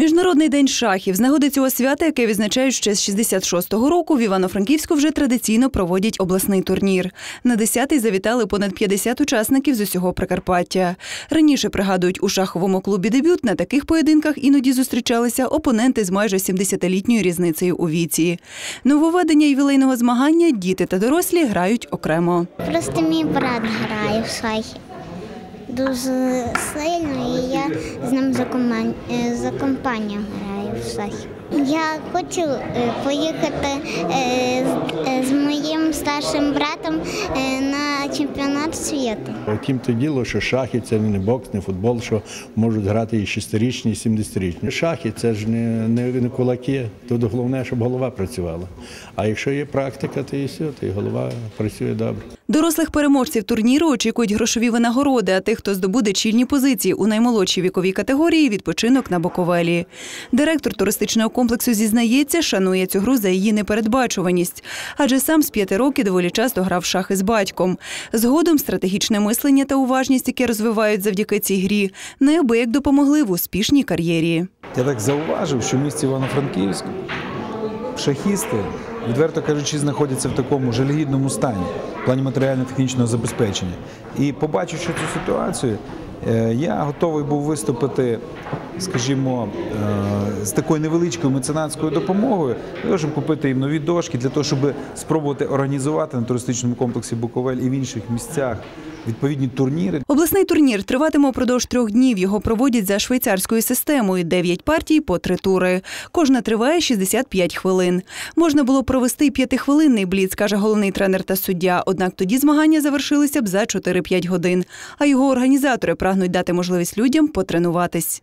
Міжнародний день шахів з нагоди цього свята, яке відзначають ще з 66-го року, в Івано-Франківську вже традиційно проводять обласний турнір. На 10-й завітали понад 50 учасників з усього Прикарпаття. Раніше пригадують у шаховому клубі дебют на таких поєдинках іноді зустрічалися опоненти з майже 70-літньою різницею у віці. Нововведення ювілейного змагання діти та дорослі грають окремо. Просто мій брат грає в шахи. Дуже сильно, і я з ним за, коман... е, за компанію граю в шахи. Я хочу е, поїхати е, з- з моїм старшим братом е, на чемпіонат світу. Втім, то діло, що шахи це не бокс, не футбол, що можуть грати і 6-річні, і 70-річні. Шахи це ж не, не, не кулаки. Тут головне, щоб голова працювала. А якщо є практика, то і все, то і голова працює добре. Дорослих переможців турніру очікують грошові винагороди, а тих, хто здобуде чільні позиції у наймолодшій віковій категорії, відпочинок на Боковелі. Директор туристичного комплексу зізнається, шанує цю гру за її непередбачуваність, адже сам з п'яти років доволі часто грав шахи з батьком. Згодом стратегічне мислення та уважність, які розвивають завдяки цій грі, неабияк допомогли в успішній кар'єрі. Я так зауважив, що в місті Івано-Франківськ шахісти, відверто кажучи, знаходяться в такому жалюгідному стані в плані матеріально-технічного забезпечення. І побачивши цю ситуацію, я готовий був виступити, скажімо, е, з такою невеличкою меценатською допомогою, для щоб купити їм нові дошки, для того, щоб спробувати організувати на туристичному комплексі Буковель і в інших місцях відповідні турніри Обласний турнір триватиме упродовж трьох днів. Його проводять за швейцарською системою. Дев'ять партій по три тури. Кожна триває 65 хвилин. Можна було провести п'ятихвилинний бліц, каже головний тренер та суддя. Однак тоді змагання завершилися б за 4-5 годин. А його організатори прагнуть дати можливість людям потренуватись.